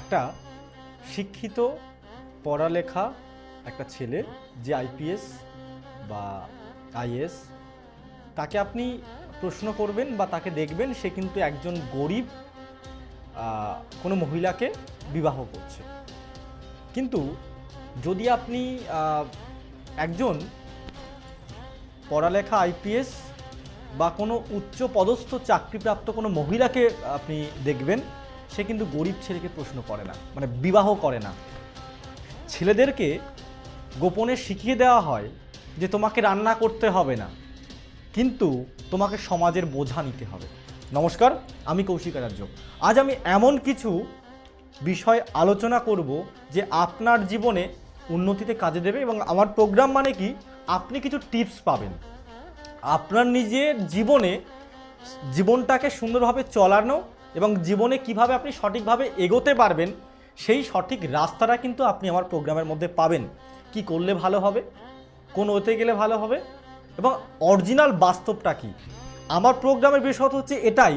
একটা শিক্ষিত পড়ালেখা, একটা ছেলে যে আইপিএস বা আইএস তাকে আপনি প্রশ্ন করবেন বা তাকে দেখবেন সে কিন্তু একজন গরিব কোনো মহিলাকে বিবাহ করছে। কিন্তু যদি আপনি একজন পড়ালেখা, আইপিএস বা কোনো উচ্চ পদস্থ চাকরিপ্রাপ্ত কোনো মহিলাকে আপনি দেখবেন সে কিন্তু গরিব ছেলেকে প্রশ্ন করে না মানে বিবাহ করে না। ছেলেদেরকে গোপনে শিখিয়ে দেওয়া হয় যে তোমাকে রান্না করতে হবে না, কিন্তু তোমাকে সমাজের বোঝা নিতে হবে। নমস্কার, আমি কৌশিক আচার্য। আজ আমি এমন কিছু বিষয় আলোচনা করব যে আপনার জীবনে উন্নতিতে কাজে দেবে এবং আমার প্রোগ্রাম মানে কি? আপনি কিছু টিপস পাবেন। আপনার নিজের জীবনে জীবনটাকে সুন্দরভাবে চলানো এবং জীবনে কীভাবে আপনি সঠিকভাবে এগোতে পারবেন, সেই সঠিক রাস্তাটা কিন্তু আপনি আমার প্রোগ্রামের মধ্যে পাবেন। কি করলে ভালো হবে? কোন ওতে গেলে ভালো হবে? এবং অরিজিনাল বাস্তবটা কি? আমার প্রোগ্রামের বিষয় হচ্ছে এটাই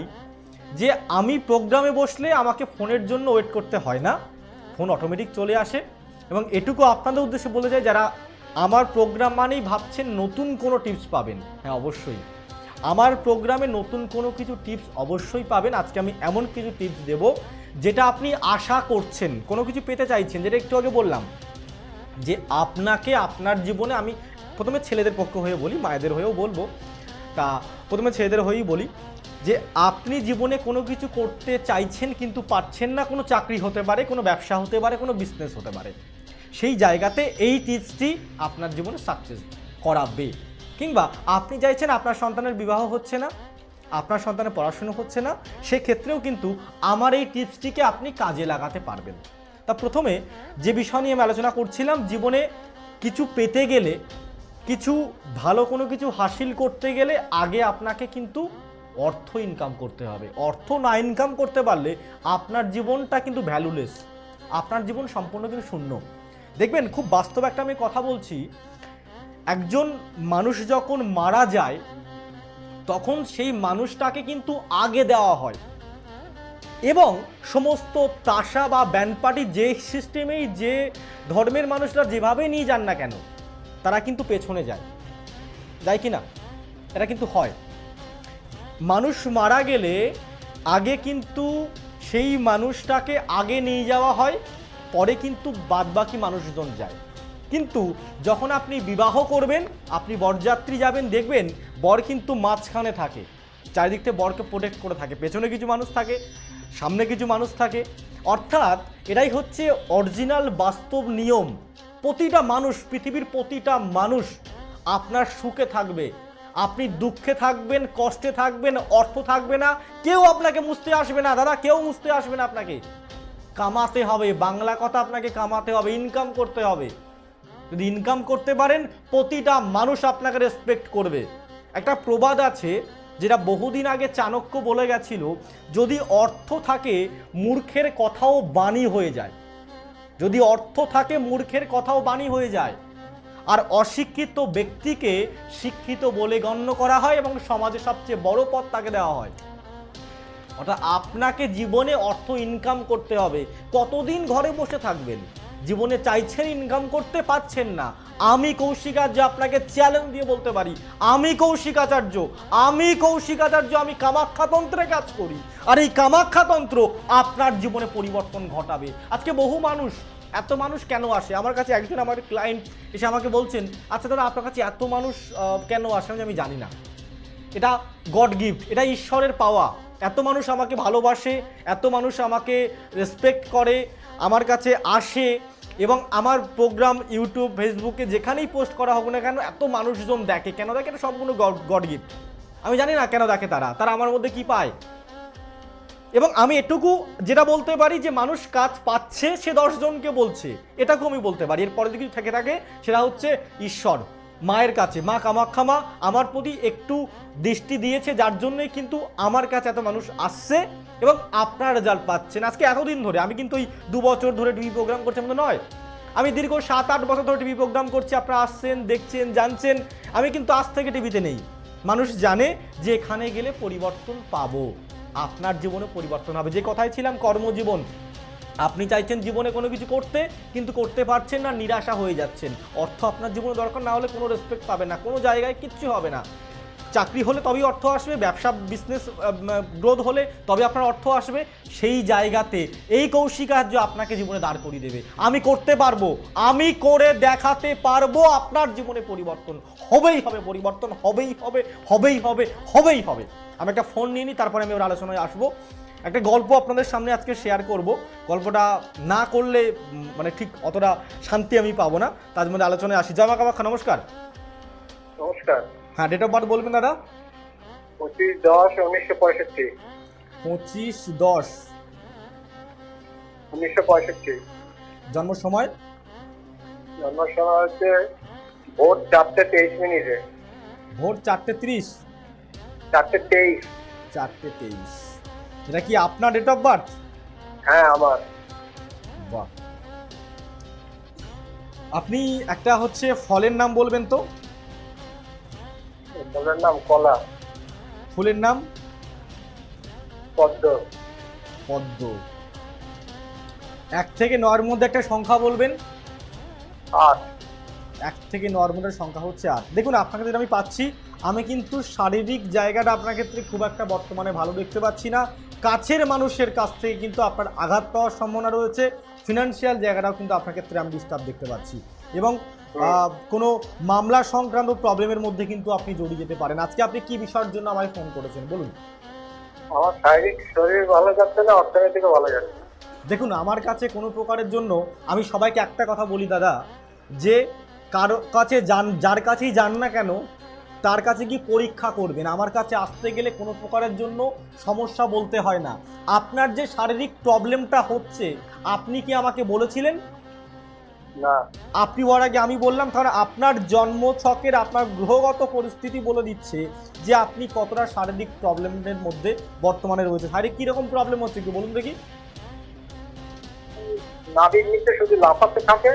যে আমি প্রোগ্রামে বসলে আমাকে ফোনের জন্য ওয়েট করতে হয় না। ফোন অটোমেটিক চলে আসে এবং এটুকু আপনাদের উদ্দেশ্যে বলে যায় যারা আমার প্রোগ্রাম মানেই ভাবছেন নতুন কোনো টিপস পাবেন। হ্যাঁ অবশ্যই। আমার প্রোগ্রামে নতুন কোনো কিছু টিপস অবশ্যই পাবেন। আজকে আমি এমন কিছু টিপস দেব, যেটা আপনি আশা করছেন, কোনো কিছু পেতে চাইছেন, যেটা একটু আগে বললাম, যে আপনাকে আপনার জীবনে আমি প্রথমে ছেলেদের পক্ষ হয়ে বলি, মায়েদের হয়েও বলব, তা প্রথমে ছেলেদের হয়েই বলি, যে আপনি জীবনে কোনো কিছু করতে চাইছেন কিন্তু পারছেন না, কোনো চাকরি হতে পারে, কোনো ব্যবসা হতে পারে, কোনো বিজনেস হতে পারে। সেই জায়গাতে এই টিপসটি আপনার জীবনে সাকসেস করাবে। কিংবা আপনি চাইছেন আপনার সন্তানের বিবাহ হচ্ছে না, আপনার সন্তানের পড়াশুনো হচ্ছে না, সেক্ষেত্রেও কিন্তু আমার এই টিপসটিকে আপনি কাজে লাগাতে পারবেন। তা প্রথমে যে বিষয় নিয়ে আমি আলোচনা করছিলাম, জীবনে কিছু পেতে গেলে, কিছু ভালো কোনো কিছু হাসিল করতে গেলে আগে আপনাকে কিন্তু অর্থ ইনকাম করতে হবে। অর্থ না ইনকাম করতে পারলে আপনার জীবনটা কিন্তু ভ্যালুলেস আপনার জীবন সম্পূর্ণ কিন্তু শূন্য। দেখবেন, খুব বাস্তব একটা আমি কথা বলছি একজন মানুষ যখন মারা যায়, তখন সেই মানুষটাকে কিন্তু আগে দেওয়া হয়। এবং সমস্ত তাসা বা ব্যান্ড পার্টি যে সিস্টেমেই যে ধর্মের মানুষরা যেভাবে নিয়ে যান না কেন, তারা কিন্তু পেছনে যায়। যায় কি না এটা কিন্তু হয়। মানুষ মারা গেলে আগে কিন্তু সেই মানুষটাকে আগে নিয়ে যাওয়া হয়, পরে কিন্তু বাদবাকি মানুষজন যায়। কিন্তু যখন আপনি বিবাহ করবেন, আপনি বরযাত্রী যাবেন, দেখবেন বর কিন্তু মাঝখানে থাকে। চারিদিক থেকে বরকে প্রোটেক্ট করে থাকে, পেছনে কিছু মানুষ থাকে, সামনে কিছু মানুষ থাকে। অর্থাৎ এটাই হচ্ছে অরিজিনাল বাস্তব নিয়ম। প্রতিটা মানুষ, পৃথিবীর প্রতিটা মানুষ আপনার সুখে থাকবে। আপনি দুঃখে থাকবেন, কষ্টে থাকবেন, অর্থ থাকবে না, কেউ আপনাকে মুছতে আসবে না, দাদা, কেউ মুছতে আসবে না আপনাকে। কামাতে হবে, বাংলা কথা আপনাকে কামাতে হবে ইনকাম করতে হবে। যদি ইনকাম করতে পারেন, প্রতিটা মানুষ আপনাকে রেসপেক্ট করবে। একটা প্রবাদ আছে, যেটা বহুদিন আগে চাণক্য বলে গেছিল, যদি অর্থ থাকে, মূর্খের কথাও বাণী হয়ে যায়। যদি অর্থ থাকে, মূর্খের কথাও বাণী হয়ে যায়। আর অশিক্ষিত ব্যক্তিকে শিক্ষিত বলে গণ্য করা হয় এবং সমাজে সবচেয়ে বড় পদ তাকে দেওয়া হয়। অর্থাৎ আপনাকে জীবনে অর্থ ইনকাম করতে হবে। কতদিন ঘরে বসে থাকবেন? জীবনে চাইছেন ইনকাম করতে পারছেন না। আমি কৌশিকাচার্য আপনাকে চ্যালেঞ্জ দিয়ে বলতে পারি। আমি কৌশিকাচার্য আমি কৌশিকাচার্য আমি কামাখ্যাতন্ত্রে কাজ করি। আর এই কামাখ্যাতন্ত্র আপনার জীবনে পরিবর্তন ঘটাবে। আজকে বহু মানুষ, এত মানুষ কেন আসে? আমার কাছে একজন আমার ক্লায়েন্ট এসে আমাকে বলছেন আচ্ছা দাদা, আপনার কাছে এত মানুষ কেন আসে? আমি জানি না। এটা গড গিফট এটা ঈশ্বরের পাওয়া। এত মানুষ আমাকে ভালোবাসে, এত মানুষ আমাকে রেসপেক্ট করে আমার কাছে আসে এবং আমার প্রোগ্রাম, ইউটিউব, ফেসবুকে যেখানেই পোস্ট করা হোক না কেন, এত মানুষজন দেখে। কেন দেখে? এটা সম্পূর্ণ গড গিফট আমি জানি না কেন দেখে তারা। তারা আমার মধ্যে কি পায়? এবং আমি এটুকু যেটা বলতে পারি যে, মানুষ কাজ পাচ্ছে, সে দশজনকে বলছে। এটাকেও আমি বলতে পারি। এর পরে যদি থেকে থাকে, সেটা হচ্ছে ঈশ্বর। মায়ের কাছে। মা কামাখ্যা মা আমার প্রতি একটু দৃষ্টি দিয়েছে, যার জন্যই কিন্তু আমার কাছে এত মানুষ আসছে এবং আপনার রেজাল্ট পাচ্ছেন। আজকে এতদিন ধরে আমি কিন্তু ওই দু বছর ধরে টিভি প্রোগ্রাম করছি এমন নয়। আমি দীর্ঘ সাত আট বছর ধরে টিভি প্রোগ্রাম করছি, আপনারা আসছেন, দেখছেন, জানছেন। আমি কিন্তু আজ থেকে টিভিতে নেই। মানুষ জানে যে এখানে গেলে পরিবর্তন পাবো। আপনার জীবনে পরিবর্তন হবে। যে কথাই ছিলাম, কর্মজীবন। আপনি চাইছেন জীবনে কোনো কিছু করতে, কিন্তু করতে পারছেন না, নিরাশা হয়ে যাচ্ছেন। অর্থ আপনার জীবনে দরকার না হলে কোনো রেসপেক্ট পাবে না, কোনো জায়গায় কিচ্ছু হবে না। চাকরি হলে তবেই অর্থ আসবে, ব্যবসা বিজনেস গ্রোথ হলে তবে আপনার অর্থ আসবে। সেই জায়গাতে এই কৌশিকার্য আপনাকে জীবনে দাঁড় করিয়ে দেবে। আমি করতে পারব, আমি করে দেখাতে পারব, আপনার জীবনে পরিবর্তন হবেই হবে, পরিবর্তন হবেই হবে হবেই হবে হবেই হবে। আমি একটা ফোন নিয়ে নিই, তারপরে আমি ওর আলোচনায় আসব। একটা গল্প আপনাদের সামনে আজকে শেয়ার করব। গল্পটা না করলে মানে ঠিক অতটা শান্তি আমি পাবো না। তার মধ্যে আলোচনায় আসি। জামা কামাখা নমস্কার। নমস্কার। হ্যাঁ ডেট অফ বার্থ বলবেন দাদা? পঁচিশ দশ উনিশশো পঁয়ষট্টি। পঁচিশ দশ। উনিশশো পঁয়ষট্টি। জন্ম সময়? জন্ম সময় হচ্ছে ভোর চারটে তেইশ মিনিটে। ভোর চারটে ত্রিশ। চারটে তেইশ। চারটে তেইশ। এটা কি আপনার ডেট অফ বার্থ হ্যাঁ আমার। বাহ। আপনি একটা হচ্ছে ফলের নাম বলবেন তো? ফলের নাম কলা। ফুলের নাম? পদ্ম। পদ্ম। এক থেকে নয়ের মধ্যে একটা সংখ্যা বলবেন? আট। এক থেকে নয়ের মধ্যে সংখ্যা হচ্ছে আট। দেখুন আপনাকে যেটা আমি পাচ্ছি আমি কিন্তু শারীরিক জায়গাটা আপনার ক্ষেত্রে খুব একটা বর্তমানে ভালো দেখতে পাচ্ছি না। কাছের মানুষের কাছ থেকে কিন্তু আপনার আঘাত পাওয়ার সম্ভাবনা রয়েছে। ফিনান্সিয়াল জায়গাটাও কিন্তু আপনার ক্ষেত্রে আমি ডিস্টার্ব দেখতে পাচ্ছি। এবং কোনো মামলা সংক্রান্ত প্রবলেমের মধ্যে কিন্তু আপনি জড়িয়ে যেতে পারেন। আজকে আপনি কি বিষয়ের জন্য আমায় ফোন করেছেন? বলুন। আমার শারীরিক শরীর ভালো যাচ্ছে না অর্থনৈতিকও ভালো যাচ্ছে দেখুন আমার কাছে কোনো প্রকারের জন্য আমি সবাইকে একটা কথা বলি দাদা যে কারও কাছে যান যার কাছেই যান না কেন তার কাছে কি পরীক্ষা করবেন। আমার কাছে আসতে গেলে কোনো প্রকারের জন্য সমস্যা বলতে হয় না। আপনার যে শারীরিক প্রবলেমটা হচ্ছে আপনি কি আমাকে বলেছিলেন? না। আপনি বলার আগে আমি বললাম তাহলে আপনার জন্ম ছকের আপনার গ্রহগত পরিস্থিতি বলে দিচ্ছে যে আপনি কতটা শারীরিক প্রবলেমের মধ্যে বর্তমানে রয়েছে। শারীরিক কীরকম প্রবলেম হচ্ছে একটু বলুন দেখি। নাভির নিচে শুধু লাফাতে থাকে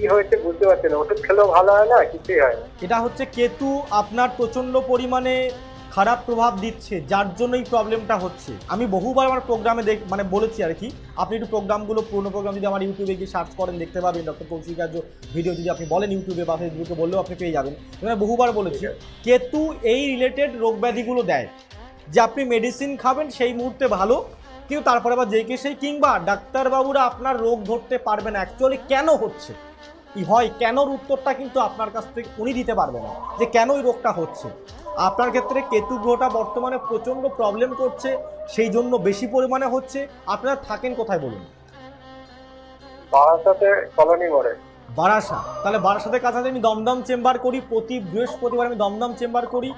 কি হয়েছে বুঝতে পারছি না। ওষুধ খেলেও ভালো হয় না কিছুই হয় না। এটা হচ্ছে কেতু আপনার প্রচণ্ড পরিমাণে খারাপ প্রভাব দিচ্ছে যার জন্য এই প্রবলেমটা হচ্ছে। আমি বহুবার আমার প্রোগ্রামে দেখ মানে বলেছি আর কি আপনি একটু প্রোগ্রামগুলো পুরোনো প্রোগ্রাম যদি আমার ইউটিউবে গিয়ে সার্চ করেন দেখতে পাবেন। ডক্টর কৌশিকার্য ভিডিও যদি আপনি বলেন ইউটিউবে বা ফেসবুকে বললেও আপনি পেয়ে যাবেন। এখানে বহুবার বলেছি কেতু এই রিলেটেড রোগ ব্যাধিগুলো দেয়। যে আপনি মেডিসিন খাবেন সেই মুহূর্তে ভালো কিন্তু তারপরে আবার যে কে সেই কিংবা ডাক্তারবাবুরা আপনার রোগ ধরতে পারবে না। অ্যাকচুয়ালি কেন হচ্ছে? হয় কেনর উত্তরটা কিন্তু আপনার কাছ থেকে উনি দিতে পারবে না যে কেন এই রোগটা হচ্ছে। আপনার ক্ষেত্রে কেতু গ্রহটা বর্তমানে প্রচণ্ড প্রবলেম করছে সেই জন্য বেশি পরিমাণে হচ্ছে। আপনারা থাকেন কোথায় বলুন? বারাসাতে কলোনি মোড়ে। বারাসা। তাহলে বারাসাতের কাছাকাছি আমি দমদম চেম্বার করি প্রতি বৃহস্পতিবার আমি দমদম চেম্বার করি।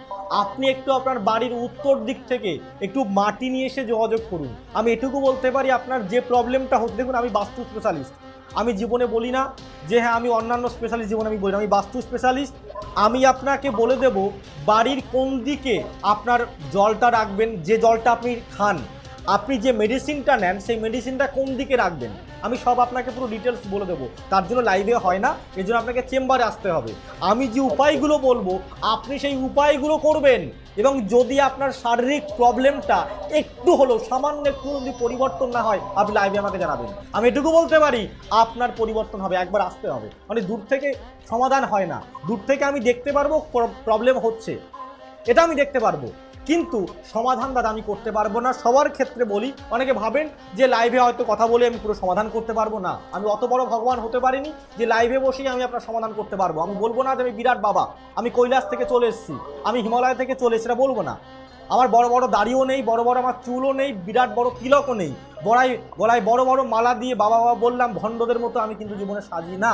আপনি একটু আপনার বাড়ির উত্তর দিক থেকে একটু মাটি নিয়ে এসে যোগাযোগ করুন। আমি এটুকু বলতে পারি আপনার যে প্রবলেমটা হচ্ছে দেখুন আমি বাস্তু স্পেশালিস্ট আমি জীবনে বলি না যে হ্যাঁ আমি অন্যান্য স্পেশালিস্ট জীবনে আমি বলি না, আমি বাস্তু স্পেশালিস্ট আমি আপনাকে বলে দেব বাড়ির কোন দিকে আপনার জলটা রাখবেন, যে জলটা আপনি খান। আপনি যে মেডিসিনটা নেন, সেই মেডিসিনটা কোন দিকে রাখবেন? আমি সব আপনাকে পুরো ডিটেলস বলে দেবো। তার জন্য লাইভে হয় না, এর জন্য আপনাকে চেম্বারে আসতে হবে। আমি যে উপায়গুলো বলব, আপনি সেই উপায়গুলো করবেন এবং যদি আপনার শারীরিক প্রবলেমটা একটু হলেও সামান্য একটু যদি পরিবর্তন না হয়, আপনি লাইভে আমাকে জানাবেন। আমি এটুকু বলতে পারি, আপনার পরিবর্তন হবে, একবার আসতে হবে। মানে দূর থেকে সমাধান হয় না। দূর থেকে আমি দেখতে পারব প্রবলেম হচ্ছে। এটা আমি দেখতে পারব। কিন্তু সমাধান দাদা আমি করতে পারব না। সবার ক্ষেত্রে বলি, অনেকে ভাবেন যে লাইভে হয়তো কথা বলে আমি পুরো সমাধান করতে পারব না। আমি অত বড় ভগবান হতে পারিনি যে লাইভে বসেই আমি আপনার সমাধান করতে পারব। আমি বলব না যে আমি বিরাট বাবা, আমি কৈলাস থেকে চলে এসেছি, আমি হিমালয় থেকে চলে এসেছি বলব না। আমার বড় বড় দাড়িও নেই, বড় বড় আমার চুলও নেই, বিরাট বড় তিলকও নেই। গলায় গলায় বড় বড় মালা দিয়ে বাবা বাবা বললাম, ভণ্ডদের মতো আমি কিন্তু জীবনে সাজি না।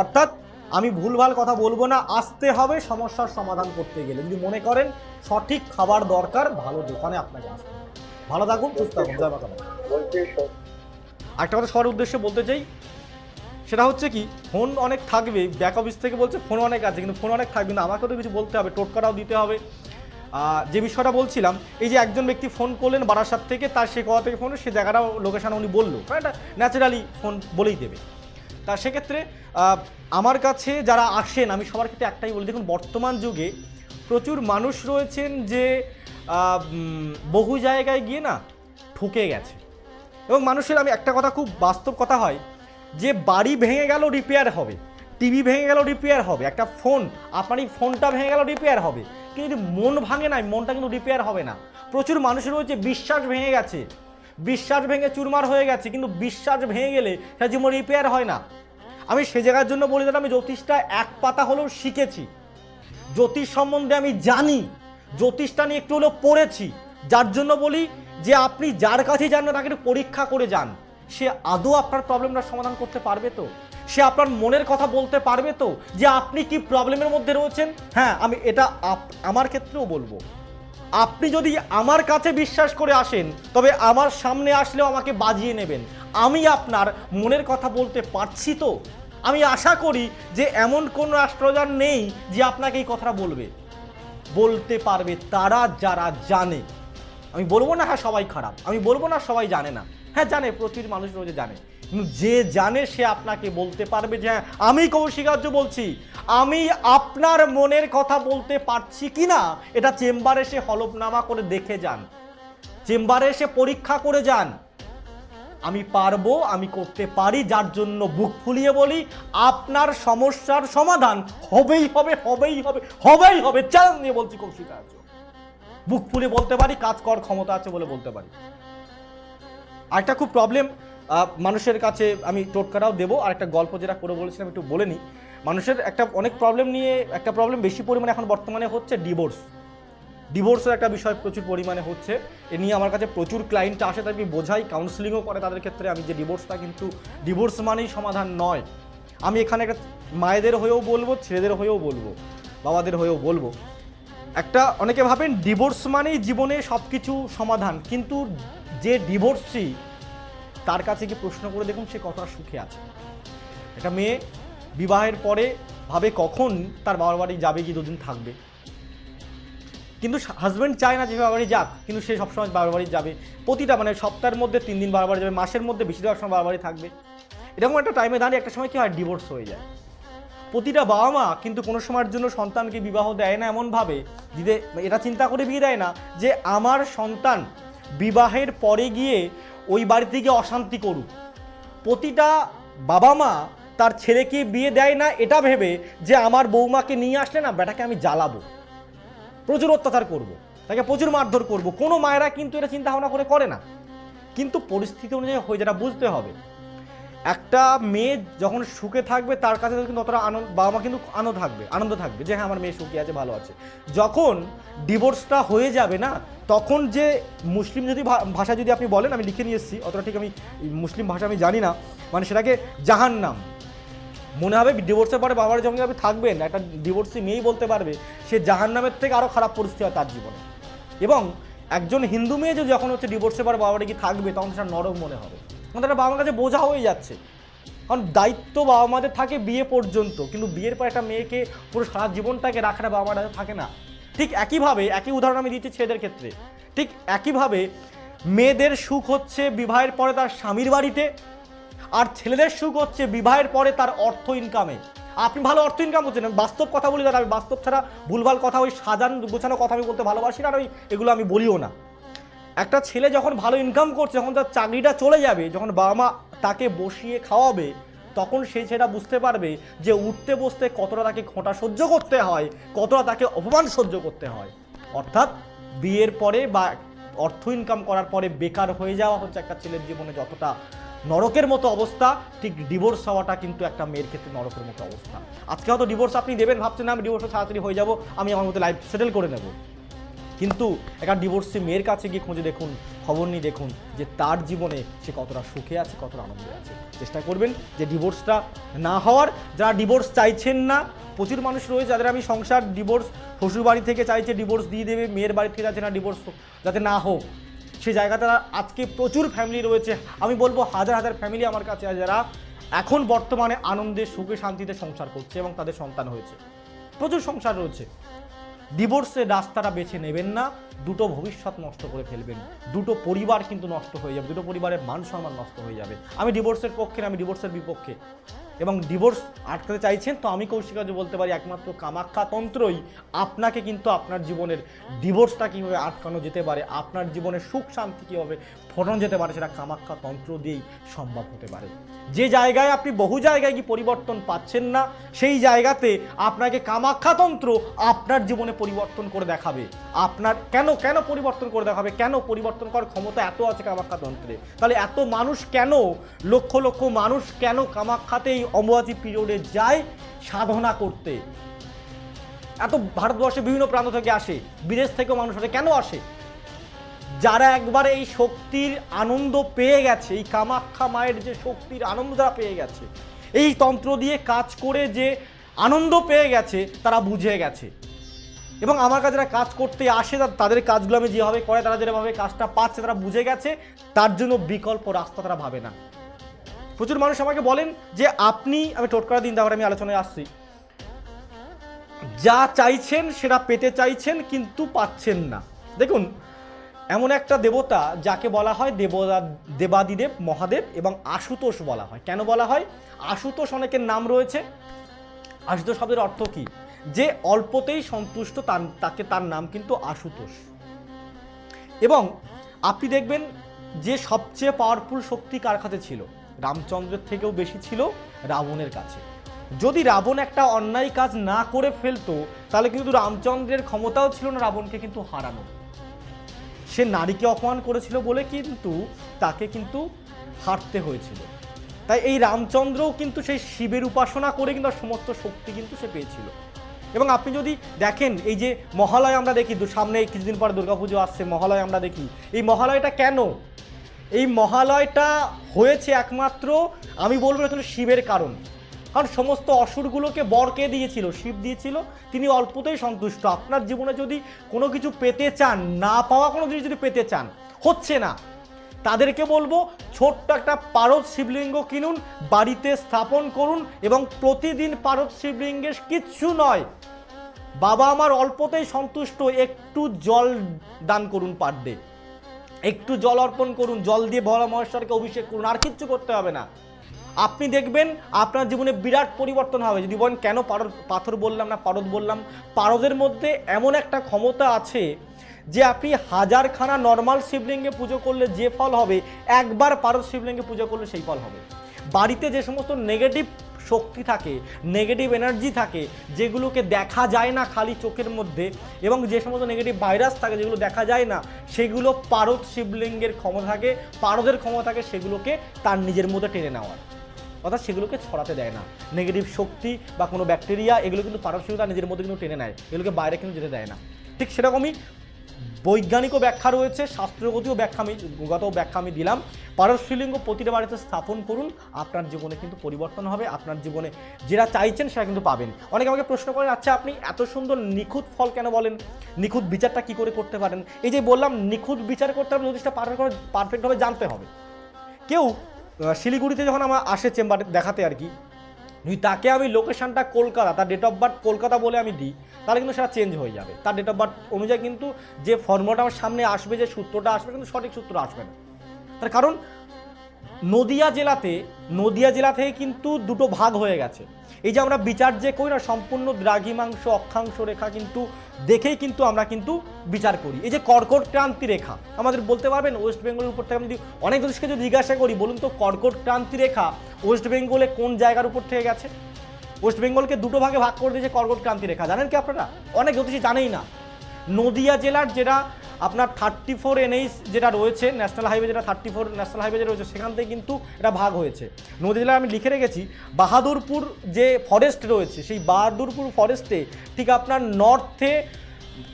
অর্থাৎ আমি ভুলভাল কথা বলব না, আসতে হবে, সমস্যার সমাধান করতে গেলে। যদি মনে করেন সঠিক খাবার দরকার, ভালো দোকানে আপনাকে আসতে ভালো থাকুন, সুস্থ থাকুন। জয় মাতা। একটা কথা সবার উদ্দেশ্যে বলতে চাই, সেটা হচ্ছে কি, ফোন অনেক থাকবে ব্যাক অফিস থেকে বলছে ফোন অনেক আছে, কিন্তু ফোন অনেক থাকবে না আমাকেও তো কিছু বলতে হবে, টোটকাটাও দিতে হবে। যে বিষয়টা বলছিলাম, এই যে একজন ব্যক্তি ফোন করলেন বারাসাত থেকে, তার সে কথা থেকে ফোন সে জায়গাটা লোকেশান উনি বলল। এটা ন্যাচারালি ফোন বলেই দেবে। তা সেক্ষেত্রে আমার কাছে যারা আসেন, আমি সবার ক্ষেত্রে একটাই বলি, দেখুন, বর্তমান যুগে প্রচুর মানুষ রয়েছেন যে বহু জায়গায় গিয়ে না ঠকে গেছে। এবং মানুষের, আমি একটা কথা খুব বাস্তব কথা হয়, যে বাড়ি ভেঙে গেল রিপেয়ার হবে টিভি ভেঙে গেল রিপেয়ার হবে, একটা ফোন আপনার এই ফোনটা ভেঙে গেল রিপেয়ার হবে, কিন্তু মন ভাঙে নাই মনটা কিন্তু রিপেয়ার হবে না। প্রচুর মানুষের রয়েছে, বিশ্বাস ভেঙে গেছে বিশ্বাস ভেঙে চুরমার হয়ে গেছে, কিন্তু বিশ্বাস ভেঙে গেলে সেটা জীবন রিপেয়ার হয় না। আমি সে জায়গার জন্য বলি, দাদা, আমি জ্যোতিষটা এক পাতা হলেও শিখেছি। জ্যোতিষ সম্বন্ধে আমি জানি, জ্যোতিষটা নিয়ে একটু হলেও পড়েছি। যার জন্য বলি যে, আপনি যার কাছে যান না, তাকে একটু পরীক্ষা করে যান। সে আদৌ আপনার প্রবলেমটা সমাধান করতে পারবে তো? সে আপনার মনের কথা বলতে পারবে তো? যে, আপনি কি প্রবলেমের মধ্যে রয়েছেন? হ্যাঁ আমি এটা আমার ক্ষেত্রেও বলব। আপনি যদি আমার কাছে বিশ্বাস করে আসেন, তবে আমার সামনে আসলেও আমাকে বাজিয়ে নেবেন। আমি আপনার মনের কথা বলতে পারছি তো? আমি আশা করি যে এমন কোনো রাষ্ট্রযান নেই যে আপনাকে এই কথাটা বলবে। বলতে পারবে তারা যারা জানে। আমি বলব না হ্যাঁ সবাই খারাপ, আমি বলব না সবাই জানে না। হ্যাঁ জানে, প্রচুর মানুষ রয়েছে জানে। যে জানে, সে আপনাকে বলতে পারবে যে হ্যাঁ আমি কৌশিকার্য বলছি। আমি আপনার মনের কথা বলতে পারছি কি না, এটা চেম্বারে এসে হলফনামা করে দেখে যান। চেম্বারে এসে পরীক্ষা করে যান। আমি পারব, আমি করতে পারি, যার জন্য বুক ফুলিয়ে বলি, আপনার সমস্যার সমাধান হবেই হবে হবেই হবে হবেই হবে। চ্যালেঞ্জ নিয়ে বলছি কৌশিকার্য। বুক ফুলে বলতে পারি, কাজ কর ক্ষমতা আছে বলে বলতে পারি। আরেকটা খুব প্রবলেম মানুষের কাছে আমি টোটকাটাও দেবো। আর একটা গল্প যেটা করে বলেছিলাম, একটু বলে নিই। মানুষের একটা অনেক প্রবলেম নিয়ে, একটা প্রবলেম বেশি পরিমাণে এখন বর্তমানে হচ্ছে ডিভোর্স ডিভোর্সের একটা বিষয় প্রচুর পরিমাণে হচ্ছে। এ নিয়ে আমার কাছে প্রচুর ক্লায়েন্ট আসে তাদেরকে বোঝাই। কাউন্সিলিংও করে তাদের ক্ষেত্রে আমি যে ডিভোর্সটা কিন্তু ডিভোর্স মানেই সমাধান নয়। আমি এখানে একটা মায়েদের হয়েও বলব, ছেলেদের হয়েও বলব, বাবাদের হয়েও বলব। একটা অনেকে ভাবেন ডিভোর্স মানেই জীবনে সব কিছু সমাধান, কিন্তু যে ডিভোর্সি তার কাছে কি প্রশ্ন করে দেখুন সে কতটা সুখে আছে। একটা মেয়ে বিবাহের পরে ভাবে কখন তার বাবার বাড়ি যাবে কি দুদিন থাকবে। কিন্তু হাজব্যান্ড চায় না যে বাবার বাড়ি যাক, কিন্তু সে সবসময় বাবার বাড়ি যাবে। প্রতিটা মানে সপ্তাহের মধ্যে, তিন দিন বাবার বাড়ি যাবে, মাসের মধ্যে বেশিরভাগ সময় বাবার বাড়ি থাকবে। এরকম একটা টাইমে দাঁড়িয়ে একটা সময় কি হয়? ডিভোর্স হয়ে যায়। প্রতিটা বাবা মা কিন্তু কোনো সময়ের জন্য সন্তানকে বিবাহ দেয় না এমনভাবে দিতে এটা চিন্তা করে বিয়ে দেয় না যে আমার সন্তান বিবাহের পরে গিয়ে ওই বাড়িতে গিয়ে অশান্তি করুক। প্রতিটা বাবা মা তার ছেলেকে বিয়ে দেয় না, এটা ভেবে যে আমার বৌমাকে নিয়ে আসলে না বেটাকে আমি জ্বালাবো। প্রচুর অত্যাচার করব, তাকে প্রচুর মারধর করব। কোনো মায়েরা কিন্তু এটা চিন্তা ভাবনা করে করে না। কিন্তু পরিস্থিতি অনুযায়ী হয়ে যেটা বুঝতে হবে একটা মেয়ে যখন সুখে থাকবে, তার কাছে কিন্তু অতটা আনন্দ, বাবা মা কিন্তু আনন্দ থাকবে আনন্দ থাকবে যে হ্যাঁ আমার মেয়ে সুখী আছে, ভালো আছে। যখন ডিভোর্সটা হয়ে যাবে না, তখন যে মুসলিম যদি ভাষা যদি আপনি বলেন, আমি লিখে নিয়ে এসেছি, অতটা ঠিক আমি মুসলিম ভাষা আমি জানি না মানে সেটাকে জাহান্নাম। মনে হবে ডিভোর্সের পরে বাবার যখন আপনি থাকবেন, একটা ডিভোর্সি মেয়েই বলতে পারবে, সে জাহান্নামের থেকে আরও খারাপ পরিস্থিতি হয় তার জীবনে। এবং একজন হিন্দু মেয়ে যে যখন হচ্ছে ডিভোর্সের পর বাবা বাড়ি গিয়ে থাকবে, তখন সেটা নরম মনে হবে। তারা বাবা মার কাছে বোঝা হয়ে যাচ্ছে। কারণ দায়িত্ব বাবা মাদের থাকে বিয়ে পর্যন্ত, কিন্তু বিয়ের পর একটা মেয়েকে পুরো সারা জীবনটাকে রাখাটা বাবা মার থাকে না। ঠিক একইভাবে, একই উদাহরণ আমি দিচ্ছি ছেলেদের ক্ষেত্রে। ঠিক একইভাবে মেয়েদের সুখ হচ্ছে বিবাহের পরে তার স্বামীর বাড়িতে, আর ছেলেদের সুখ হচ্ছে বিবাহের পরে তার অর্থ ইনকামে আপনি ভালো অর্থ ইনকাম করছেন বাস্তব কথা বলি দাদা, আমি বাস্তব ছাড়া ভুলভাল কথা ওই সাজান গোছানো কথা আমি বলতে ভালোবাসি না, আর ওই এগুলো আমি বলিও না। একটা ছেলে যখন ভালো ইনকাম করছে, যখন তার চাকরিটা চলে যাবে, যখন বাবা মা তাকে বসিয়ে খাওয়াবে, তখন সেই ছেলেটা বুঝতে পারবে যে উঠতে বসতে কতটা তাকে খোঁটা সহ্য করতে হয়, কতটা তাকে অপমান সহ্য করতে হয়। অর্থাৎ বিয়ের পরে বা অর্থ ইনকাম করার পরে বেকার হয়ে যাওয়া হচ্ছে একটা ছেলের জীবনে যতটা নরকের মতো অবস্থা, ঠিক ডিভোর্স হওয়াটা কিন্তু একটা মেয়ের ক্ষেত্রে নরকের মতো অবস্থা। আজকে হয়তো ডিভোর্স আপনি দেবেন, ভাবছেন আমি ডিভোর্স তাড়াতাড়ি হয়ে যাব, আমি আমার মতো লাইফ সেটেল করে নেব। কিন্তু একটা ডিভোর্সি মেয়ের কাছে গিয়ে খুঁজে দেখুন, খবর নিয়ে দেখুন যে তার জীবনে সে কতটা সুখে আছে, কতটা আনন্দে আছে। চেষ্টা করবেন যে ডিভোর্সটা না হওয়ার। যারা ডিভোর্স চাইছেন না, প্রচুর মানুষ রয়েছে যাদের আমি সংসার ডিভোর্স শ্বশুর বাড়ি থেকে চাইছে ডিভোর্স দিয়ে দেবে, মেয়ের বাড়ি থেকে যাচ্ছে না ডিভোর্স যাতে না হোক। সে জায়গাটা আজকে প্রচুর ফ্যামিলি রয়েছে। আমি বলব হাজার হাজার ফ্যামিলি আমার কাছে আছে যারা এখন বর্তমানে আনন্দে, সুখে, শান্তিতে সংসার করছে এবং তাদের সন্তান হয়েছে। প্রচুর সংসার রয়েছে। ডিভোর্সের রাস্তাটা বেছে নেবেন না, দুটো ভবিষ্যৎ নষ্ট করে ফেলবেন। দুটো পরিবার কিন্তু নষ্ট হয়ে যাবে, দুটো পরিবারের মান সম্মান নষ্ট হয়ে যাবে। আমি ডিভোর্সের পক্ষে আমি ডিভোর্সের বিপক্ষে। এবং ডিভোর্স আটকাতে চাইছেন, তো আমি কৌশিকাজ বলতে পারি একমাত্র কামাখ্যা তন্ত্রই আপনাকে কিন্তু আপনার জীবনের ডিভোর্সটা কীভাবে আটকানো যেতে পারে, আপনার জীবনের সুখ শান্তি কীভাবে ফোটানো যেতে পারে সেটা কামাখ্যা তন্ত্র দিয়েই সম্ভব হতে পারে। যে জায়গায় আপনি বহু জায়গায় কি পরিবর্তন পাচ্ছেন না, সেই জায়গাতে আপনাকে কামাখ্যা তন্ত্র আপনার জীবনে পরিবর্তন করে দেখাবে। আপনার কেন কেন পরিবর্তন করে দেখাবে? কেন পরিবর্তন করার ক্ষমতা এত আছে কামাখ্যা তন্ত্রে? তাহলে এত মানুষ কেন, লক্ষ লক্ষ মানুষ কেন কামাখ্যাতে এই অম্বুবাচী পিরিয়ডে যায় সাধনা করতে। এত ভারতবর্ষে বিভিন্ন প্রান্ত থেকে আসে, বিদেশ থেকেও আসে, কেন আসে? যারা একবার এই শক্তির আনন্দ পেয়ে গেছে, এই কামাখ্যা মায়ের যে শক্তির আনন্দ তারা পেয়ে গেছে, এই তন্ত্র দিয়ে কাজ করে যে আনন্দ পেয়ে গেছে, তারা বুঝে গেছে। এবং আমার কাছে যারা কাজ করতে আসে তাদের কাজগুলো আমি যেভাবে করে, তারা যেভাবে কাজটা পাচ্ছে, তারা বুঝে গেছে, তার জন্য বিকল্প রাস্তা তারা ভাবে না। প্রচুর মানুষ আমাকে বলেন যে আপনি, আমি টোটকারা দিন, তারপরে আমি আলোচনায় আসছি। যা চাইছেন, সেটা পেতে চাইছেন, কিন্তু পাচ্ছেন না। দেখুন, এমন একটা দেবতা, যাকে বলা হয় দেবতা দেবাদিদেব, মহাদেব এবং আশুতোষ বলা হয়। কেন বলা হয়? আশুতোষ অনেকের নাম রয়েছে। আশুতোষ শব্দের অর্থ কি? যে অল্পতেই সন্তুষ্ট তার তাকে তার নাম কিন্তু আশুতোষ। এবং আপনি দেখবেন যে সবচেয়ে পাওয়ারফুল শক্তি কার কাছে ছিল? রামচন্দ্রের থেকেও বেশি ছিল রাবণের কাছে। যদি রাবণ একটা অন্যায় কাজ না করে ফেলতো, তাহলে কিন্তু রামচন্দ্রের ক্ষমতাও ছিল না রাবণকে কিন্তু হারানো সে নারীকে অপমান করেছিল বলে কিন্তু তাকে কিন্তু হারতে হয়েছিল। তাই এই রামচন্দ্রও কিন্তু সেই শিবের উপাসনা করে কিন্তু সমস্ত শক্তি কিন্তু সে পেয়েছিল। এবং আপনি যদি দেখেন, এই যে মহালয় আমরা দেখি সামনে কিছুদিন পর দুর্গাপুজো আসছে, মহালয় আমরা দেখি। এই মহালয়টা কেন এই মহালয়টা হয়েছে একমাত্র, আমি বলব এটা শিবের কারণ। কারণ সমস্ত অসুরগুলোকে বরকে দিয়েছিল? শিব দিয়েছিল। তিনি অল্পতেই সন্তুষ্ট। আপনার জীবনে যদি কোনো কিছু পেতে চান, না পাওয়া কোনো জিনিস যদি পেতে চান, হচ্ছে না। তাদেরকে বলব, ছোট্ট একটা পারদ শিবলিঙ্গ কিনুন, বাড়িতে স্থাপন করুন এবং প্রতিদিন পারদ শিবলিঙ্গের কিচ্ছু নয়। বাবা আমার অল্পতেই সন্তুষ্ট, একটু জল দান করুন পার ডে একটু জল অর্পণ করুন, জল দিয়ে ভোলা মহেশ্বরকে অভিষেক করুন, আর কিচ্ছু করতে হবে না। আপনি দেখবেন আপনার জীবনে বিরাট পরিবর্তন হবে। যদি বলেন, কেন পারদ, পাথর বললাম না, পারদ বললাম? পারদের মধ্যে এমন একটা ক্ষমতা আছে যে আপনি হাজারখানা নর্মাল শিবলিঙ্গে পুজো করলে যে ফল হবে, একবার পারদ শিবলিঙ্গে পুজো করলে সেই ফল হবে। বাড়িতে যে সমস্ত নেগেটিভ শক্তি থাকে নেগেটিভ এনার্জি থাকে, যেগুলোকে দেখা যায় না খালি চোখের মধ্যে এবং যে সমস্ত নেগেটিভ ভাইরাস থাকে যেগুলো দেখা যায় না, সেগুলো পারদ শিবলিঙ্গের ক্ষমতা থাকে, পারদের ক্ষমতা থাকে, সেগুলোকে তার নিজের মধ্যে টেনে নেওয়ার। অর্থাৎ সেগুলোকে ছড়াতে দেয় না। নেগেটিভ শক্তি বা কোনো ব্যাকটেরিয়া এগুলো কিন্তু পারদ তার নিজের মধ্যে কিন্তু টেনে নেয়, এগুলোকে বাইরে কিন্তু যেতে দেয় না। ঠিক সেরকমই বৈজ্ঞানিকও ব্যাখ্যা রয়েছে শাস্ত্রগতীয় ব্যাখ্যা আমি গত ব্যাখ্যা আমি দিলাম। পারস্যলিঙ্গ প্রতিটা বাড়িতে স্থাপন করুন, আপনার জীবনে কিন্তু পরিবর্তন হবে, আপনার জীবনে যেটা চাইছেন সেটা কিন্তু পাবেন। অনেকে আমাকে প্রশ্ন করেন আচ্ছা আপনি এত সুন্দর নিখুঁত ফল কেন বলেন? নিখুঁত বিচারটা কি করে করতে পারেন? এই যে বললাম, নিখুঁত বিচার করতে হবে জ্যোতিষটা পারফেক্ট পারফেক্টভাবে জানতে হবে। কেউ শিলিগুড়িতে যখন আমার আসে চেম্বারে দেখাতে আর কি যদি তাকে আমি লোকেশানটা কলকাতা, তার ডেট অফ বার্থ কলকাতা বলে আমি দিই, তাহলে কিন্তু সেটা চেঞ্জ হয়ে যাবে। তার ডেট অফ বার্থ অনুযায়ী কিন্তু যে ফর্মুলাটা আমার সামনে আসবে, যে সূত্রটা আসবে, কিন্তু সঠিক সূত্র আসবে না। তার কারণ নদিয়া জেলাতে, নদিয়া জেলা থেকে কিন্তু দুটো ভাগ হয়ে গেছে। এই যে আমরা বিচার যে করি না, সম্পূর্ণ দ্রাঘিমাংশ, অক্ষাংশ রেখা কিন্তু দেখেই কিন্তু আমরা কিন্তু বিচার করি। এই যে কর্কট ক্রান্তি রেখা, আমাদের বলতে পারবেন ওয়েস্ট বেঙ্গলের উপর থেকে আমি যদি অনেক জ্যোতিষকে যদি জিজ্ঞাসা করি, বলুন তো কর্কট ক্রান্তি রেখা ওয়েস্ট বেঙ্গলে কোন জায়গার উপর থেকে গেছে? ওয়েস্ট বেঙ্গলকে দুটো ভাগে ভাগ করে দিয়েছে কর্কট ক্রান্তি রেখা, জানেন কি আপনারা? অনেক জ্যোতিষী জানেই না। নদিয়া জেলার যেটা আপনার থার্টি ফোর এনএইচ যেটা রয়েছে ন্যাশনাল হাইওয়ে যেটা থার্টি ফোর ন্যাশনাল হাইওয়ে যেটা রয়েছে, সেখান থেকে কিন্তু এটা ভাগ হয়েছে। নদিয়া জেলায় আমি লিখে রেখেছি, বাহাদুরপুর যে ফরেস্ট রয়েছে, সেই বাহাদুরপুর ফরেস্টে ঠিক আপনার নর্থে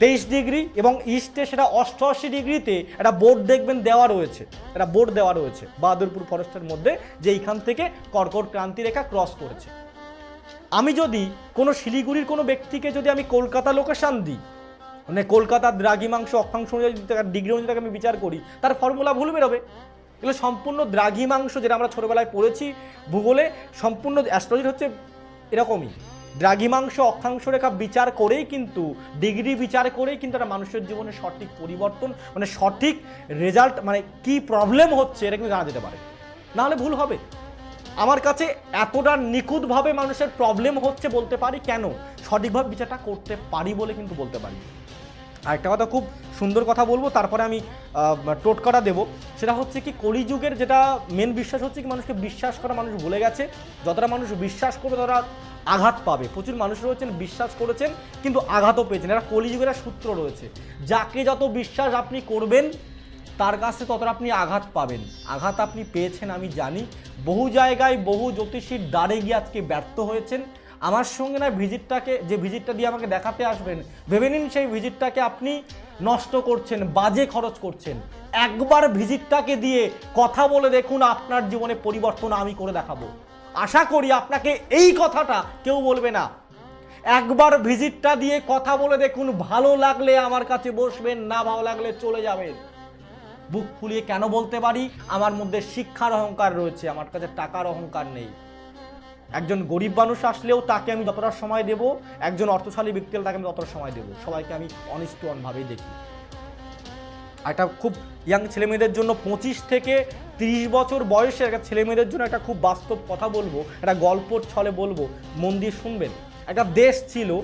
তেইশ ডিগ্রি এবং ইস্টে সেটা অষ্টআশি ডিগ্রিতে একটা বোর্ড দেখবেন দেওয়া রয়েছে, একটা বোর্ড দেওয়া রয়েছে, বাহাদুরপুর ফরেস্টের মধ্যে, যে এইখান থেকে কর্কট ক্রান্তি রেখা ক্রস করেছে। আমি যদি কোনো শিলিগুড়ির কোনো ব্যক্তিকে যদি আমি কলকাতা লোকেশান দিই মানে কলকাতার দ্রাঘিমাংশ অক্ষাংশ অনুযায়ী তার ডিগ্রি অনুযায়ী আমি বিচার করি, তার ফর্মুলা ভুল বেরোবে। এগুলো সম্পূর্ণ দ্রাঘিমাংশ যেটা আমরা ছোটোবেলায় পড়েছি ভূগোলে, সম্পূর্ণ অ্যাস্ট্রোলজি হচ্ছে এরকমই। দ্রাঘিমাংশ অক্ষাংশ রেখা বিচার করেই কিন্তু ডিগ্রি বিচার করেই কিন্তু একটা মানুষের জীবনে সঠিক পরিবর্তন মানে সঠিক রেজাল্ট মানে কি প্রবলেম হচ্ছে এটা কিন্তু জানা যেতে পারে। নাহলে ভুল হবে। আমার কাছে এতটা নিখুঁতভাবে মানুষের প্রবলেম হচ্ছে বলতে পারি কেন? সঠিকভাবে বিচারটা করতে পারি বলে কিন্তু বলতে পারি। আরেকটা কথা খুব সুন্দর কথা বলব, তারপরে আমি টোটকাটা দেবো। সেটা হচ্ছে কি কলিযুগের যেটা মেন বিশ্বাস হচ্ছে কি, মানুষকে বিশ্বাস করা, মানুষ ভুলে গেছে। যতটা মানুষ বিশ্বাস করবে, ততটা আঘাত পাবে। প্রচুর মানুষ রয়েছেন বিশ্বাস করেছেন, কিন্তু আঘাতও পেয়েছেন। এটা কলিযুগের সূত্র রয়েছে। যাকে যত বিশ্বাস আপনি করবেন, তার কাছে ততটা আপনি আঘাত পাবেন। আঘাত আপনি পেয়েছেন, আমি জানি। বহু জায়গায় বহু জ্যোতিষীর দ্বারে গিয়ে আজকে ব্যর্থ হয়েছেন। আমার সঙ্গে না ভিজিটটাকে, যে ভিজিটটা দিয়ে আমাকে দেখাতে আসবেন, ভেবে নিন সেই ভিজিটটাকে আপনি নষ্ট করছেন, বাজে খরচ করছেন। একবার ভিজিটটাকে দিয়ে কথা বলে দেখুন আপনার জীবনে পরিবর্তন আমি করে দেখাবো। আশা করি আপনাকে এই কথাটা কেউ বলবে না। একবার ভিজিটটা দিয়ে কথা বলে দেখুন, ভালো লাগলে আমার কাছে বসবেন, না ভালো লাগলে চলে যাবেন। বুক ফুলিয়ে কেন বলতে পারি? আমার মধ্যে শিক্ষার অহংকার রয়েছে, আমার কাছে টাকার অহংকার নেই। একজন গরিব মানুষ আসলেও তাকে আমি যতটা সময় দেব, একজন অর্থশালী ব্যক্তি তাকে আমি ততটা সময় দেবো। সবাইকে আমি অনিষ্ট অনভাবেই দেখি। একটা খুব ইয়াং ছেলেমেয়েদের জন্য পঁচিশ থেকে তিরিশ বছর বয়সের একটা ছেলেমেয়েদের জন্য একটা খুব বাস্তব কথা বলব, একটা গল্পর ছলে বলব, মন দিয়ে শুনবেন। একটা দেশ ছিল,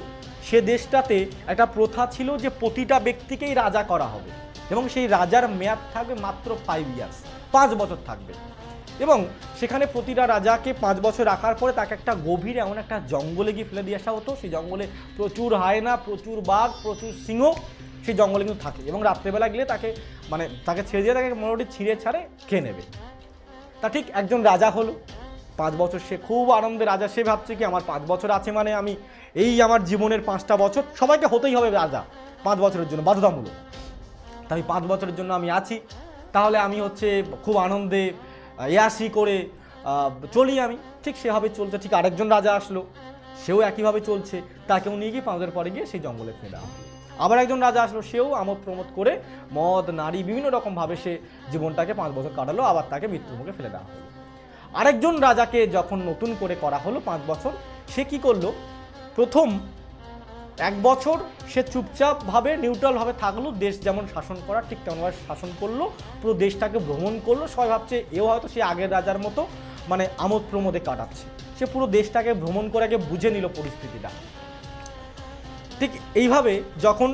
সে দেশটাতে একটা প্রথা ছিল যে প্রতিটা ব্যক্তিকেই রাজা করা হবে। এবং সেই রাজার মেয়াদ থাকবে মাত্র ফাইভ ইয়ার্স পাঁচ বছর থাকবে। এবং সেখানে প্রতিটা রাজাকে পাঁচ বছর রাখার পরে তাকে একটা গভীর এমন একটা জঙ্গলে গিয়ে ফেলে দিয়ে আসা হতো। সেই জঙ্গলে প্রচুর হায়না, প্রচুর বাঘ, প্রচুর সিংহ সেই জঙ্গলে কিন্তু থাকে এবং রাত্রেবেলা গেলে তাকে মানে তাকে ছেড়ে দিয়ে তাকে মোটামুটি ছিঁড়ে ছাড়ে খেয়ে নেবে। তা ঠিক একজন রাজা হলো। পাঁচ বছর সে খুব আনন্দে, রাজা সে ভাবছে কি আমার পাঁচ বছর আছে মানে আমি এই আমার জীবনের পাঁচটা বছর সবাইকে হতেই হবে রাজা পাঁচ বছরের জন্য, বাধ্যতামূলক। তাই পাঁচ বছরের জন্য আমি আছি। তাহলে আমি হচ্ছে খুব আনন্দে ইয়াসি করে চলি আমি। ঠিক সেভাবে চলছে, ঠিক আরেকজন রাজা আসলো, সেও একইভাবে চলছে, তাকেও নিয়ে গিয়ে পাঁচ বছর পরে গিয়ে সেই জঙ্গলে ফেলে দেওয়া আবার একজন রাজা আসলো, সেও আমোদ প্রমোদ করে মদ, নারী, বিভিন্ন রকমভাবে সে জীবনটাকে পাঁচ বছর কাটালো, আবার তাকে মৃত্যুর মুখে ফেলে দেওয়া হলো। আরেকজন রাজাকে যখন নতুন করে করা হলো পাঁচ বছর, সে কি করল? প্রথম এক বছর সে চুপচাপভাবে, নিউট্রালভাবে থাকল, দেশ যেমন শাসন করা ঠিক তেমনভাবে শাসন করল, পুরো দেশটাকে ভ্রমণ করল, সবাই ভাবছে এও হয়তো সে আগের রাজার মতো মানে আমোদ প্রমোদে কাটাচ্ছে। সে পুরো দেশটাকে ভ্রমণ করে আগে বুঝে নিল পরিস্থিতিটা। ঠিক এইভাবে যখন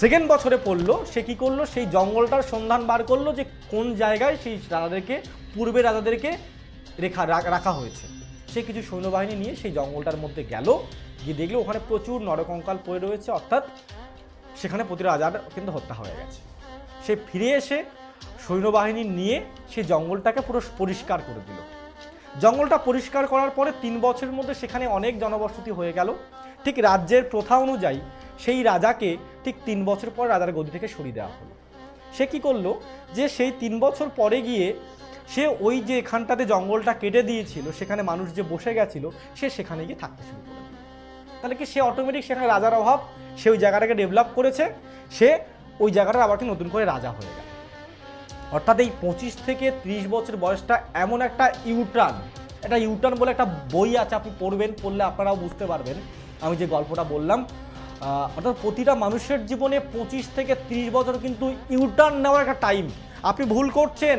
সেকেন্ড বছরে পড়ল, সে কি করল? সেই জঙ্গলটার সন্ধান বার করল যে কোন জায়গায় সেই রাজাদেরকে, পূর্বে রাজাদেরকে রেখা, রাখা হয়েছে। সে কিছু সৈন্যবাহিনী নিয়ে সেই জঙ্গলটার মধ্যে গেল। গিয়ে দেখল ওখানে প্রচুর নরকঙ্কাল পড়ে রয়েছে, অর্থাৎ সেখানে প্রতি রাজার কিন্তু হত্যা হয়ে গেছে। সে ফিরে এসে সৈন্যবাহিনী নিয়ে সে জঙ্গলটাকে পুরো পরিষ্কার করে দিল। জঙ্গলটা পরিষ্কার করার পরে তিন বছরের মধ্যে সেখানে অনেক জনবসতি হয়ে গেল। ঠিক রাজ্যের প্রথা অনুযায়ী সেই রাজাকে ঠিক তিন বছর পর রাজার গদি থেকে সরিয়ে দেওয়া হলো। সে কি করল? যে সেই তিন বছর পরে গিয়ে সে ওই যে এখানটাতে জঙ্গলটা কেটে দিয়েছিল, সেখানে মানুষ যে বসে গেছিল, সে সেখানে গিয়ে থাকতে শুরু করে তাহলে কি সে অটোমেটিক সেখানে রাজার অভাব? সে ওই জায়গাটাকে ডেভেলপ করেছে, সে ওই জায়গাটা আবার কি নতুন করে রাজা হয়ে গেল। অর্থাৎ এই পঁচিশ থেকে ত্রিশ বছর বয়সটা এমন একটা ইউটার্ন একটা ইউটার্ন বলে একটা বই আছে আপনি পড়বেন, পড়লে আপনারাও বুঝতে পারবেন। আমি যে গল্পটা বললাম অর্থাৎ প্রতিটা মানুষের জীবনে পঁচিশ থেকে ত্রিশ বছর কিন্তু ইউটার্ন নেওয়ার একটা টাইম আপনি ভুল করছেন।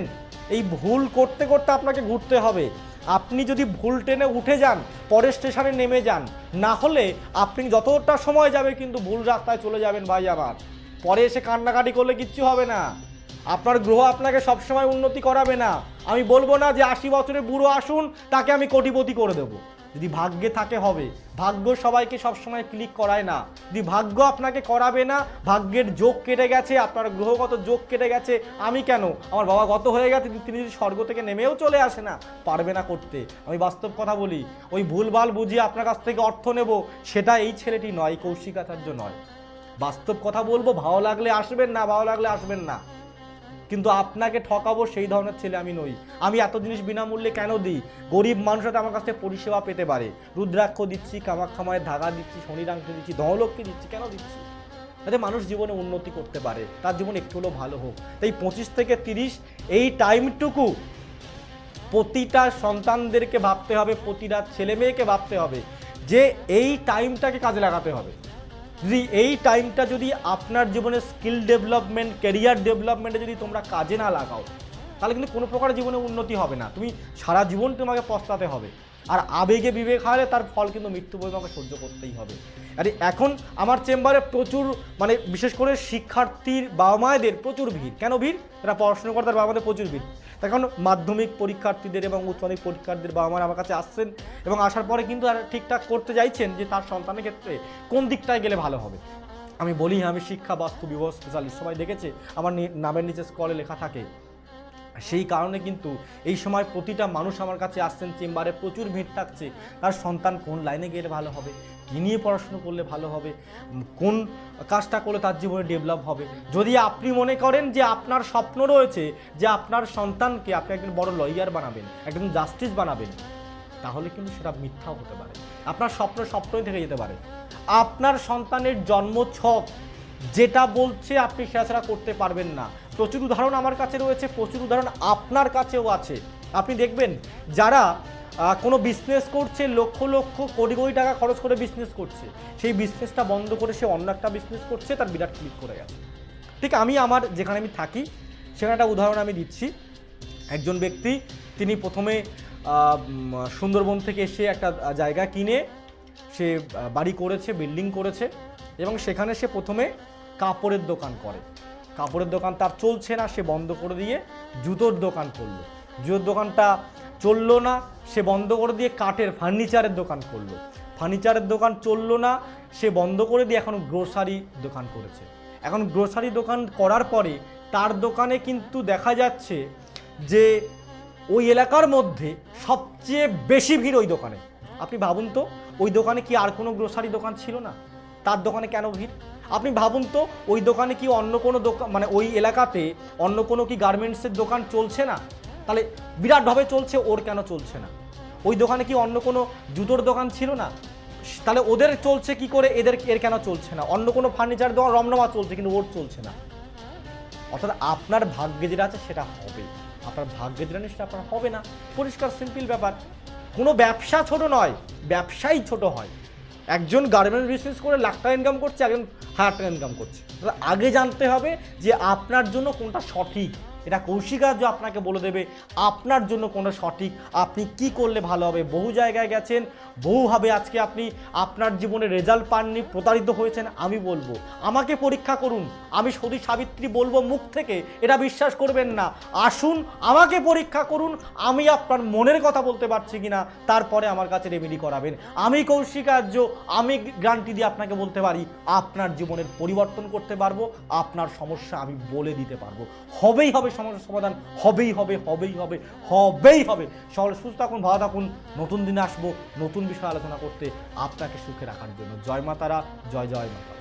এই ভুল করতে করতে আপনাকে ঘুরতে হবে। আপনি যদি ভুল ট্রেনে উঠে যান, পরের স্টেশনে নেমে যান, না হলে আপনি যতটা সময় যাবে কিন্তু ভুল রাস্তায় চলে যাবেন ভাই আমার পরে এসে কান্নাকাটি করলে কিচ্ছু হবে না। আপনার গ্রহ আপনাকে সবসময় উন্নতি করাবে না। আমি বলব না যে আশি বছরের বুড়ো আসুন, তাকে আমি কোটিপতি করে দেবো। যদি ভাগ্যে থাকে হবে। ভাগ্য সবাইকে সবসময় ক্লিক করায় না। যদি ভাগ্য আপনাকে করাবে না, ভাগ্যের যোগ কেটে গেছে, আপনার গ্রহগত যোগ কেটে গেছে, আমি কেন? আমার বাবা গত হয়ে গেছে তিনি যদি স্বর্গ থেকে নেমেও চলে আসে না, পারবে না করতে। আমি বাস্তব কথা বলি, ওই ভুলভাল বুঝিয়ে আপনার কাছ থেকে অর্থ নেব, সেটা এই ছেলেটি নয় কৌশিকাচার্য নয়। বাস্তব কথা বলব, ভালো লাগলে আসবেন না, ভালো লাগলে আসবেন না। কিন্তু আপনাকে ঠকাবো সেই ধরনের ছেলে আমি নই। আমি এত জিনিস বিনামূল্যে কেন দিই? গরিব মানুষরা আমার কাছ থেকে পরিষেবা পেতে পারে। রুদ্রাক্ষ দিচ্ছি কামাক্ষাময়ের ধাগা দিচ্ছি শনিরাংকে দিচ্ছি, ধনলক্ষ্মী দিচ্ছি, কেন দিচ্ছি? যাতে মানুষ জীবনে উন্নতি করতে পারে, তার জীবন একটু হলেও ভালো হোক। তাই পঁচিশ থেকে তিরিশ, এই টাইমটুকু প্রতিটা সন্তানদেরকে ভাবতে হবে, প্রতিটা ছেলে মেয়েকে ভাবতে হবে যে এই টাইমটাকে কাজে লাগাতে হবে। যদি এই টাইমটা যদি আপনার জীবনে স্কিল ডেভেলপমেন্ট ক্যারিয়ার ডেভেলপমেন্টে যদি তোমরা কাজে না লাগাও, তাহলে কিন্তু কোনো প্রকার জীবনে উন্নতি হবে না। তুমি সারা জীবন তোমাকে পস্তাতে হবে। আর আবেগে বিবেক হারালে তার ফল কিন্তু মৃত্যু বই আমাকে সহ্য করতেই হবে। আরে, এখন আমার চেম্বারে প্রচুর মানে বিশেষ করে শিক্ষার্থীর বাবা মায়েদের প্রচুর ভিড়। কেন ভিড়? এরা পড়াশোনা করে, তার বাবা মাদের প্রচুর ভিড়। তার মাধ্যমিক পরীক্ষার্থীদের এবং উচ্চ মাধ্যমিক পরীক্ষার্থীদের বাবা মারা আমার কাছে আসছেন এবং আসার পরে কিন্তু তারা ঠিকঠাক করতে চাইছেন যে তার সন্তানের ক্ষেত্রে কোন দিকটায় গেলে ভালো হবে। আমি বলি, আমি শিক্ষা, বাস্তু বিভাগ স্পেশালিস্ট সবাই দেখেছে, আমার নামের নিচে স্কলে লেখা থাকে সেই কারণে কিন্তু এই সময় প্রতিটা মানুষ আমার কাছে আসছেন, চেম্বারে প্রচুর ভিড় থাকছে। তার সন্তান কোন লাইনে গেলে ভালো হবে? কী নিয়ে পড়াশুনো করলে ভালো হবে? কোন কাজটা করলে তার জীবনে ডেভেলপ হবে? যদি আপনি মনে করেন যে আপনার স্বপ্ন রয়েছে, যে আপনার সন্তানকে আপনি একজন বড় লয়ার বানাবেন, একজন জাস্টিস বানাবেন, তাহলে কিন্তু সেটা মিথ্যাও হতে পারে। আপনার স্বপ্ন স্বপ্নই থেকে যেতে পারে। আপনার সন্তানের জন্ম ছক যেটা বলছে আপনি সেটা করতে পারবেন না। প্রচুর উদাহরণ আমার কাছে রয়েছে, প্রচুর উদাহরণ আপনার কাছেও আছে। আপনি দেখবেন, যারা কোনো বিজনেস করছে, লক্ষ লক্ষ কোটি কোটি টাকা খরচ করে বিজনেস করছে, সেই বিজনেসটা বন্ধ করে সে অন্য একটা বিজনেস করছে, তার বিরাট ক্লিক করে গেছে। ঠিক আমি আমার, যেখানে আমি থাকি, সেখানে একটা উদাহরণ আমি দিচ্ছি। একজন ব্যক্তি, তিনি প্রথমে সুন্দরবন থেকে এসে একটা জায়গা কিনে, সে বাড়ি করেছে বিল্ডিং করেছে, এবং সেখানে সে প্রথমে কাপড়ের দোকান করে। কাপড়ের দোকান তার চলছে না, সে বন্ধ করে দিয়ে জুতোর দোকান করল। জুতোর দোকানটা চলল না, সে বন্ধ করে দিয়ে কাঠের ফার্নিচারের দোকান করল। ফার্নিচারের দোকান চলল না, সে বন্ধ করে দিয়ে এখন গ্রোসারি দোকান করেছে। এখন গ্রোসারি দোকান করার পরে তার দোকানে কিন্তু দেখা যাচ্ছে যে ওই এলাকার মধ্যে সবচেয়ে বেশি ভিড় ওই দোকানে। আপনি ভাবুন তো, ওই দোকানে কি আর কোনো গ্রোসারি দোকান ছিল না? তার দোকানে কেন ভিড়? আপনি ভাবুন তো, ওই দোকানে কি অন্য কোনো দোকান মানে ওই এলাকাতে অন্য কোনো কি গার্মেন্টসের দোকান চলছে না? তাহলে বিরাটভাবে চলছে, ওর কেন চলছে না? ওই দোকানে কি অন্য কোনো জুতোর দোকান ছিল না? তাহলে ওদের চলছে কি করে, এদের এর কেন চলছে না? অন্য কোনো ফার্নিচার দোকান, রমরমা চলছে, কিন্তু ওর চলছে না। অর্থাৎ আপনার ভাগ্যে যেটা আছে, সেটা হবে। আপনার ভাগ্যে যেটা নেই, সেটা আপনার হবে না। পরিষ্কার সিম্পল ব্যাপার। কোনো ব্যবসা ছোট নয়, ব্যবসাই ছোট হয়। একজন গার্মেন্ট বিজনেস করে লাখ টাকা ইনকাম করছে, একজন হাজার টাকা ইনকাম করছে। আগে জানতে হবে যে আপনার জন্য কোনটা সঠিক। এটা কৌশিকার্য আপনাকে বলে দেবে, আপনার জন্য কোনটা সঠিক, আপনি কি করলে ভালো হবে? বহু জায়গায় গেছেন, বহুভাবে আজকে আপনি আপনার জীবনে রেজাল্ট পাননি, প্রতারিত হয়েছেন, আমি বলব। আমাকে পরীক্ষা করুন, আমি সতী সাবিত্রী বলব মুখ থেকে, এটা বিশ্বাস করবেন না। আসুন, আমাকে পরীক্ষা করুন, আমি আপনার মনের কথা বলতে পারছি কিনা, তারপরে আমার কাছে রেমেডি করাবেন। আমি কৌশিকার্য আমি গ্যারান্টি দিয়ে আপনাকে বলতে পারি, আপনার জীবনের পরিবর্তন করতে পারব, আপনার সমস্যা আমি বলে দিতে পারব। হবেই হবে সমস্যার সমাধান হবেই হবে হবেই হবে হবেই হবে। সকলে সুস্থ থাকুন, ভালো থাকুন। নতুন দিনে আসব, নতুন বিষয়ে আলোচনা করতে আপনাকে সুখে রাখার জন্য। জয় মাতারা জয় জয় মাতা